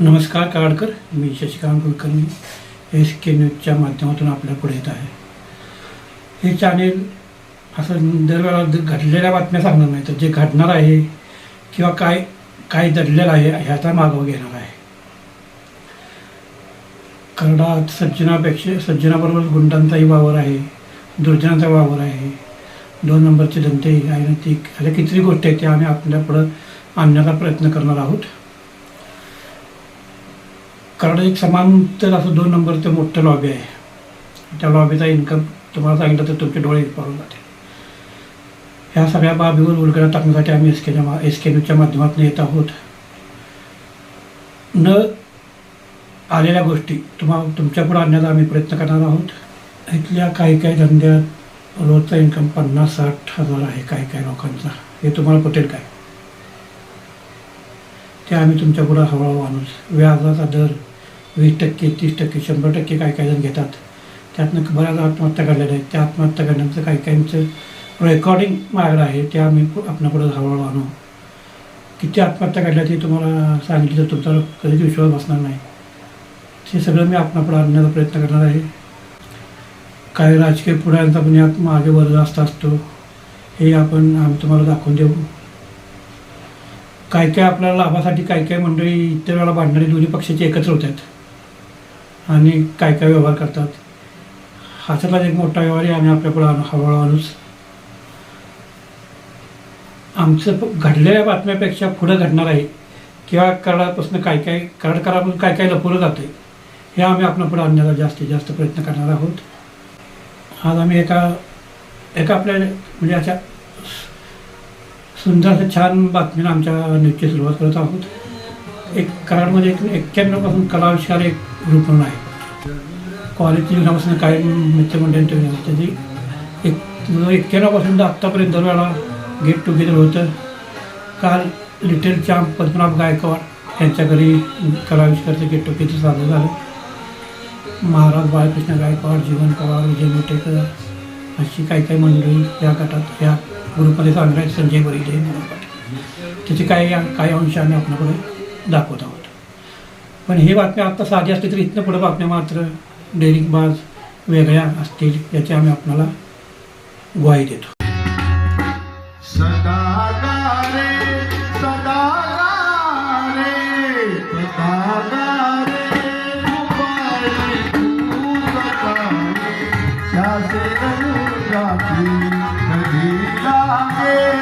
नमस्कार काडकर मी शशिकांत कुलकर्णी. एस के न्यूजच्या माध्यमातून आपल्या पुढे येत आहे. हे चॅनेल असं दरवेळेला घडलेल्या बातम्या सांगणार नाही तर जे घडणार आहे किंवा काय काय दडलेलं आहे ह्याचा मागोवा घेणार आहे. करडात सज्जनापेक्षा सज्जनाबरोबर गुंडांचाही वावर आहे दुर्जनाचा वावर आहे. दोन नंबरचे धंदे आहे ती अशा कितीतरी गोष्टी आहेत त्या आम्ही आपल्यापुढं आणण्याचा प्रयत्न करणार आहोत. कारण एक समांतर असं दोन नंबरचं मोठं लॉबी आहे. त्या लॉबीचा इन्कम तुम्हाला सांगितलं तर तुमचे डोळे पडून जाते ह्या सगळ्या बाबीवर उलगडा टाकण्यासाठी आम्ही एस केच्या मा एस के न्यूजच्या माध्यमातून येत आहोत. न आलेल्या गोष्टी तुम्हा तुमच्यापुढे आणण्याचा आम्ही प्रयत्न करणार आहोत. इथल्या काही काही धंद्यात रोजचा इन्कम पन्नास साठ हजार आहे काही काही लोकांचा. हे तुम्हाला पटेल काय? ते आम्ही तुमच्यापुढं हळूहळू आणू व्याजाचा दर वीस टक्के तीस टक्के शंभर टक्के काही काही जण घेतात. त्यातनं बऱ्याच आत्महत्या घडलेल्या आहेत. त्या आत्महत्या घडण्याचं काही काहींचं रेकॉर्डिंग माझ्याकडे आहे. ते आम्ही पु- हळूहळू आणू. किती आत्महत्या घडल्या ते तुम्हाला सांगितलं तर तुमचा कधीच विश्वास बसणार नाही. ते सगळं मी आपल्यापुढं आणण्याचा प्रयत्न करणार आहे. काही राजकीय पुढाऱ्यांचा पण यात मागे वर जास्त असतो. हे आपण आम्ही तुम्हाला दाखवून देऊ. काय काय आपल्याला लाभासाठी काय काय मंडळी इतर वेळेला भांडणारी दोन्ही पक्षाचे एकत्र होतात. आणि काय काय व्यवहार करतात. हातातलाच एक मोठा व्यवहारही आम्ही आपल्याकडे आणू हळूहळू आणूच आमचं प- घडलेल्या बातम्यापेक्षा पुढं घडणार आहे किंवा कराडापासून काय काय करड करापासून काय काय लपवलं जातं आहे हे आम्ही आपल्या पुढे आणण्याचा जास्तीत जास्त प्रयत्न करणार आहोत. आज आम्ही एका एका आपल्या म्हणजे अशा सुंदर अशा छान बातमीनं आमच्या न्यूजची सुरुवात करत आहोत. एक कराडमध्ये एक एक्क्याण्णवपासून कलाविष्कार एक ग्रुप म्हणून आहे. कॉलेजच्या दिवसापासून काही मित्रमंडळी त्याची. एक एक्क्याण्णवपासून तर आत्तापर्यंत दरवेळा गेट टुगेदर होतं. काल लिटल चॅम्प पद्मनाभ गायकवाड यांच्या घरी कलाविष्कारचं गेट टुगेदर साजरं झालं. महाराज बाळकृष्ण गायकवाड जीवन पवार विजय मोटेकर अशी काही काही मंडळी या गटात या ग्रुपमध्ये सामील आहेत. संजय बरिले मनोहर त्याचे काही काही अंश आम्ही आपल्याकडे दाखवत आहोत पण ही बातम्या आत्ता साधी असली तरी इथनं पुढं बातम्या मात्र डेरिंगबाज वेगळ्या असतील याची आम्ही आपल्याला ग्वाही देतो Yeah.